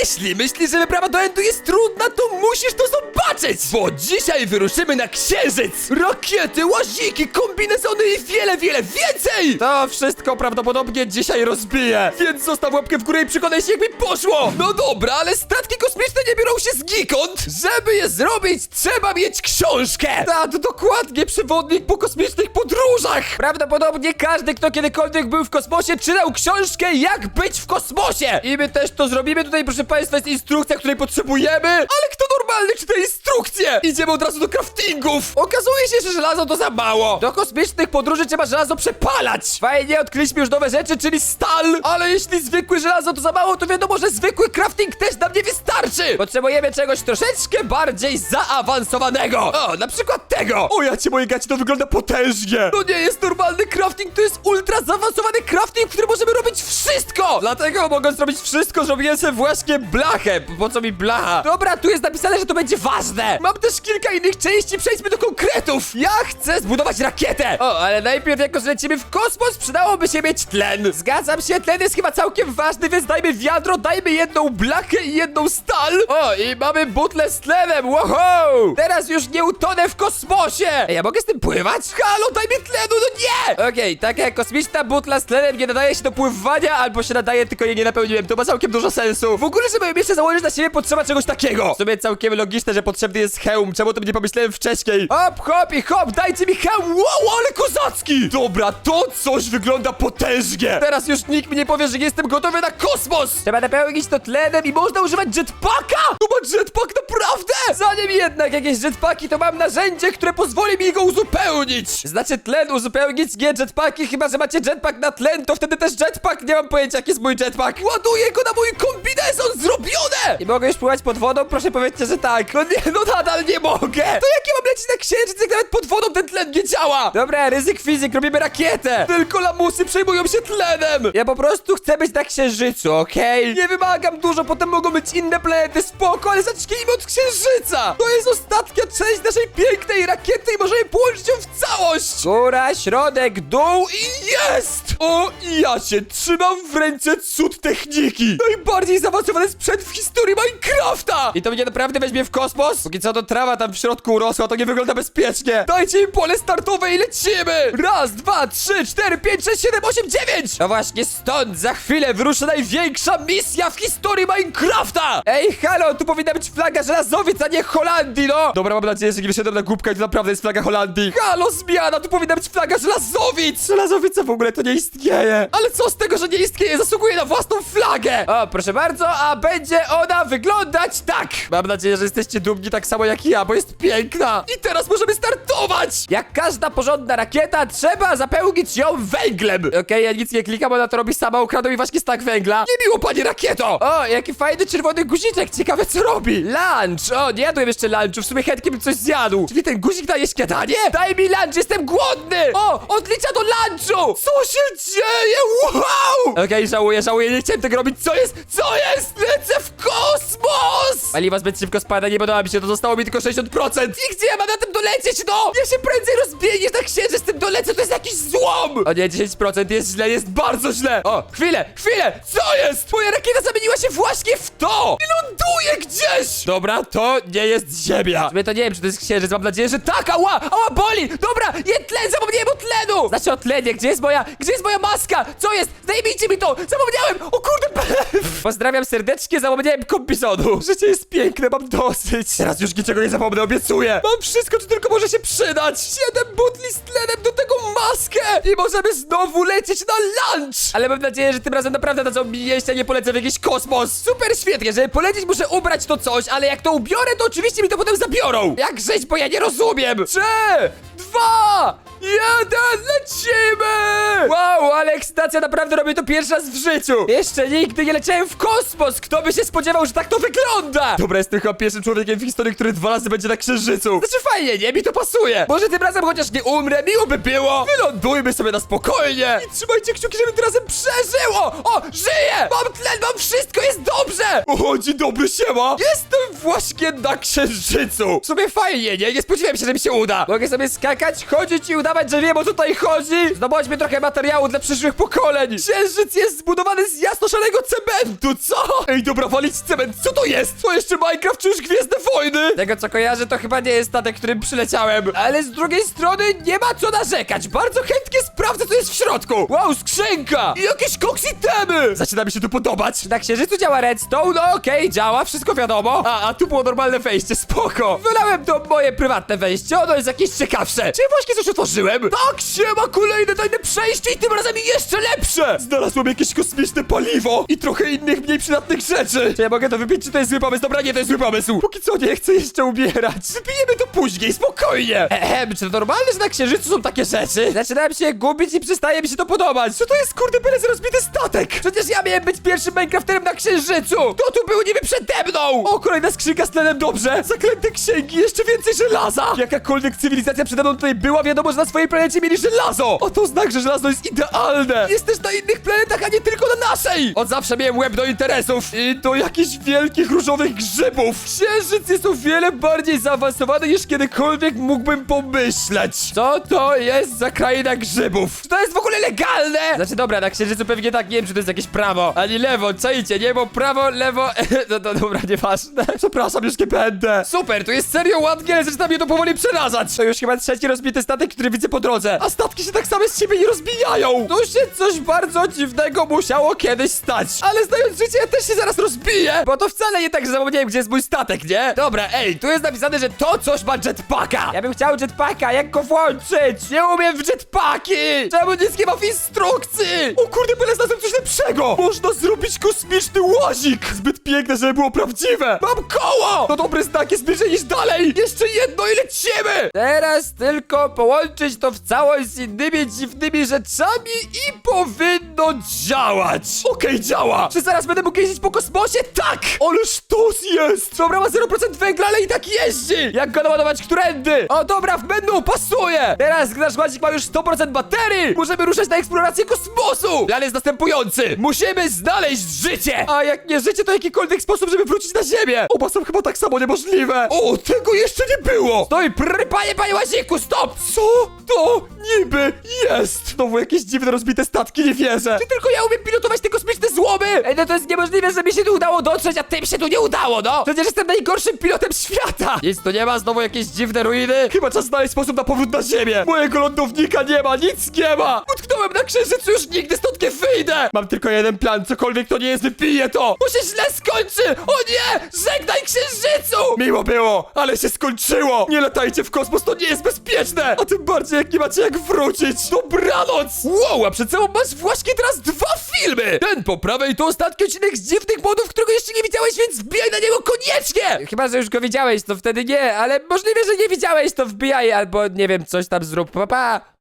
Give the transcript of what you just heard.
Jeśli myślisz, że wyprawa do Endu jest trudna, to musisz to zobaczyć! Bo dzisiaj wyruszymy na księżyc! Rakiety, łaziki, kombinezony i wiele, wiele więcej! To wszystko prawdopodobnie dzisiaj rozbiję, więc zostaw łapkę w górę i przekonaj się, jak mi poszło! No dobra, ale statki kosmiczne nie biorą się znikąd! Żeby je zrobić, trzeba mieć książkę! Tak, dokładnie, przewodnik po kosmicznych podróżach! Prawdopodobnie każdy, kto kiedykolwiek był w kosmosie, czytał książkę Jak być w kosmosie! I my też to zrobimy. Tutaj, proszę Państwa, jest instrukcja, której potrzebujemy. Ale kto normalny czyta instrukcję? Idziemy od razu do craftingów. Okazuje się, że żelazo to za mało. Do kosmicznych podróży trzeba żelazo przepalać. Fajnie, odkryliśmy już nowe rzeczy, czyli stal. Ale jeśli zwykłe żelazo to za mało, to wiadomo, że zwykły crafting też nam nie wystarczy. Potrzebujemy czegoś troszeczkę bardziej zaawansowanego. O, na przykład tego. O, ja cię moje gacie, to wygląda potężnie. To nie jest normalny crafting, to jest ultra zaawansowany crafting, w którym możemy robić wszystko. Dlatego mogąc zrobić wszystko, zrobiłem sobie właśnie blachę. Po co mi blacha? Dobra, tu jest napisane, że to będzie ważne. Mam też kilka innych części, przejdźmy do konkretów. Ja chcę zbudować rakietę. O, ale najpierw jako zlecimy w kosmos, przydałoby się mieć tlen. Zgadzam się, tlen jest chyba całkiem ważny, więc dajmy wiadro, dajmy jedną blachę i jedną stal. O, i mamy butlę z tlenem, wow! Teraz już nie utonę w kosmosie. Ej, ja mogę z tym pływać? Halo, daj mi tlenu, no nie! Okej, taka jak kosmiczna butla z tlenem nie nadaje się do pływania, albo się nadaje, tylko jej nie napełniłem. To ma całkiem dużo sensu. W ogóle, żeby jeszcze założyć na siebie, potrzeba czegoś takiego. W sumie całkiem logiczne, że potrzebny jest hełm. Czemu o tym nie pomyślałem wcześniej? Hop, hop i hop, dajcie mi hełm! Wow, ale kozacki! Dobra, to coś wygląda potężnie. Teraz już nikt mi nie powie, że jestem gotowy na kosmos. Trzeba napełnić to tlenem i można używać jetpacka? Tu ma jetpack naprawdę? Zanim jednak jakieś jetpacki, to mam narzędzie, które pozwoli mi go uzupełnić. Znaczy tlen uzupełnić, nie jetpacki, chyba że macie jetpack na tlen, to wtedy też jetpack. Nie mam pojęcia, jaki jest mój jetpack. Ładuję go na mój kombinezon, zrobione! Nie mogę już pływać pod wodą? Proszę powiedzcie, że tak. No nie, no nadal nie mogę. To jak ja mam lecieć na księżyc, jak nawet pod wodą ten tlen nie działa? Dobra, ryzyk fizyk, robimy rakietę. Tylko lamusy przejmują się tlenem. Ja po prostu chcę być na księżycu, okej? Nie wymagam dużo, potem mogą być inne planety, spoko, ale zacznijmy od księżyca. To jest ostatnia część naszej pięknej rakiety i możemy połączyć ją w całość. Góra, środek, dół i jest! O, i ja się trzymam w ręce cud techniki. Najbardziej zaawansowany sprzęt w historii Minecrafta. I to mnie naprawdę weźmie w kosmos? Póki co to trawa tam w środku urosła, to nie wygląda bezpiecznie. Dajcie mi pole startowe i lecimy! Raz, dwa, trzy, cztery, pięć, sześć, siedem, osiem, dziewięć! No właśnie stąd za chwilę wyruszy największa misja w historii Minecrafta! Ej, halo, tu powinna być flaga żelazowic, a nie Holandii, no! Dobra, mam nadzieję, że nie wyszedłem na głupkę to naprawdę jest flaga Holandii. Halo, zmiana, tu powinna być flaga żelazowic! Żelazowice w ogóle to nie istnieje. Ale co z tego, że nie istnieje? Zasługuje na własną flagę! O, proszę bardzo, a będzie ona wyglądać tak! Mam nadzieję, że jesteście dumni tak samo jak ja, bo jest piękna! I teraz możemy startować! Jak każda porządna rakieta, trzeba zapełnić ją węglem! Okej, ja nic nie klikam, ona to robi sama, ukradł mi właśnie stak węgla. Niemiło, panie rakieto! O, jaki fajny czerwony guziczek, ciekawe co robi. Lunch! O, nie jadłem jeszcze lunchu, w sumie chętnie bym coś zjadł. Czyli ten guzik daje śniadanie? Daj mi lunch, jestem głodny! O, odlicza do lunchu! Co się dzieje? Wow! Okej, żałuję, żałuję, nie chciałem tego robić. Co jest? Co jest? Lecę w kosmos! Paliwa zbyt szybko spada, nie podoba mi się, to zostało mi tylko 60%. I gdzie ja mam na tym dolecieć, no? Ja się prędzej rozbiję niż na księżyc tym dolecę, to jest jakiś złom! O nie, 10% jest źle, jest bardzo źle. O, chwilę, chwilę! Co jest? Moja rakieta zamieniła się właśnie w to! I ląduje gdzieś! Dobra, to nie jest ziemia. Sobie to nie wiem, czy to jest księżyc, mam nadzieję, że tak, ała! Ała, boli! Dobra, nie tlen, zapomniałem o tlenu! Znaczy o tlenie, gdzie jest moja, gdzie jest moja maska? Co jest? Zdejmijcie mi to! Zapomniałem! O kurde! Pozdrawiam serdecznie, zapomniałem kompizonu. Życie jest piękne, mam dosyć. Teraz już niczego nie zapomnę, obiecuję. Mam wszystko, co tylko może się przydać. Siedem butli z tlenem, do tego maskę! I możemy znowu lecieć na lunch! Ale mam nadzieję, że tym razem naprawdę dadzą mi jeść, a nie polecę w jakiś kosmos. Super świetnie, żeby polecieć muszę ubrać to coś, ale jak to ubiorę, to oczywiście mi to potem zabiorą. Jak żyć, bo ja nie rozumiem. Trzy, dwa, jeden, lecimy! Wow, ale ekscytacja naprawdę robię to pierwszy raz w życiu. Jeszcze nigdy nie leciałem w kosmos. Kto by się spodziewał, że tak to wygląda? Dobra, jestem chyba pierwszym człowiekiem w historii, który dwa razy będzie na księżycu. Znaczy fajnie, nie? Mi to pasuje. Może tym razem chociaż nie umrę, miło by było. Wylądujmy sobie na spokojnie. I trzymajcie kciuki, żeby tym razem przeżyło. O, żyję! Mam tlen, mam wszystko, jest dobrze. O, dzień dobry, siema. Jestem właśnie na księżycu. W sumie fajnie, nie? Nie spodziewałem się, że mi się uda. Mogę sobie skakać, chodzić i udawać udawać, że wiem o co tutaj chodzi. Zdobądźmy trochę materiału dla przyszłych pokoleń. Księżyc jest zbudowany z jasno-szarego cementu, co? Ej, dobra, walić cement, co to jest? To jeszcze Minecraft czy już Gwiezdne Wojny? Tego co kojarzę, to chyba nie jest statek, którym przyleciałem. Ale z drugiej strony nie ma co narzekać. Bardzo chętnie sprawdzę, co jest w środku. Wow, skrzynka! I jakieś koksitemy! Zaczyna mi się to podobać. Czy na księżycu działa redstone? No okej, działa, wszystko wiadomo. A, a tu było normalne wejście, spoko. Wylałem to moje prywatne wejście, ono jest jakieś ciekawsze. Czy właśnie coś otworzyłem? Tak, siema, kolejne tajne przejście i tym razem jeszcze lepsze! Znalazłem jakieś kosmiczne paliwo i trochę innych mniej przydatnych rzeczy. Czy ja mogę to wypić, czy to jest zły pomysł? Dobra, nie, to jest zły pomysł. Póki co nie chcę jeszcze ubierać. Wypijemy to później, spokojnie. Ehem, czy to normalne, że na księżycu są takie rzeczy? Zaczynałem się gubić i przestaje mi się to podobać. Co to jest, kurde, byle rozbity statek? Przecież ja miałem być pierwszym Minecrafterem na księżycu. Kto tu był niby przede mną? O, kolejna skrzynka z tlenem, dobrze. Zaklęte księgi, jeszcze więcej żelaza. Jakakolwiek cywilizacja przede mną tutaj była, wiadomo, że na swojej planecie mieli żelazo. O, to znak, że żelazo jest idealne. Jest też na innych planetach, a nie tylko na naszej. Od zawsze miałem łeb do interesów i do jakichś wielkich różowych grzybów. Księżyc jest o wiele bardziej zaawansowany niż kiedykolwiek mógłbym pomyśleć. Co to jest za kraina grzybów? Czy to jest w ogóle legalne? Znaczy dobra, na księżycu pewnie tak, nie wiem, czy to jest jakieś prawo. Ani lewo, czajcie, nie, bo prawo, lewo... No to dobra, nieważne. Przepraszam, już nie będę. Super, to jest serio ładnie, ale zaczyna mnie to powoli przerażać. To już chyba trzeci rozbity statek, który widzę po drodze. A statki się tak same z siebie nie rozbijają. Tu się coś bardzo dziwnego musiało kiedyś stać. Ale znając życie, ja też się zaraz rozbiję. Bo to wcale nie tak, że zapomniałem, gdzie jest mój statek, nie? Dobra, ej, tu jest napisane, że to coś ma jetpacka. Ja bym chciał jetpacka, jak go włączyć? Nie umiem w jetpacki. Czemu nic nie ma w instrukcji? O kurde, byle znalazłem coś lepszego. Można zrobić kosmiczny łazik. Zbyt piękne, żeby było prawdziwe. Mam koło. To dobry znak, jest bliżej niż dalej. Jeszcze jedno i lecimy. Teraz tylko połączyć to w całość z innymi dziwnymi rzeczami i powinno działać. Okej, działa. Czy zaraz będę mógł jeździć po kosmosie? Tak. Ale sztos jest. Dobra, ma 0% węgla, ale i tak jeździ. Jak go naładować którędy? O, dobra, w menu, pasuje. Teraz, gdy nasz łazik ma już 100% baterii, możemy ruszać na eksplorację kosmosu. Plan jest następujący. Musimy znaleźć życie. A jak nie życie, to jakikolwiek sposób, żeby wrócić na Ziemię. Oba są chyba tak samo niemożliwe. O, tego jeszcze nie było. Stoj, prr, panie, panie łaziku, stop. Co to niby jest? Znowu jakieś dziwne, rozbite statki, nie wierzę. Czy tylko ja umiem pilotować te kosmiczne złomy? Ej, no to jest niemożliwe, że mi się tu udało dotrzeć, a tym się tu nie udało, no. Przecież jestem najgorszym pilotem świata. Nic tu nie ma, znowu jakieś dziwne ruiny. Chyba czas znaleźć sposób na powrót na Ziemię. Mojego lądownika nie ma, nic nie ma. Utknąłem na księżycu, już nigdy stąd nie wyjdę. Mam tylko jeden plan, cokolwiek to nie jest, wypiję to. Bo się źle skończy. O nie, żegnaj księżycu. Miło było, ale się skończyło. Nie latajcie w kosmos, to nie jest bezpieczne. A tym bardziej, jak nie macie jak wrócić. Dobranoc. Wow, a przed sobą masz właśnie teraz dwa filmy. Ten po prawej to ostatni odcinek z dziwnych modów, którego jeszcze nie widziałeś, więc wbijaj na niego koniecznie. Chyba, że już go widziałeś, to wtedy nie, ale możliwe, że nie widziałeś, to wbijaj albo nie wiem, coś tam zrób. Pa, pa.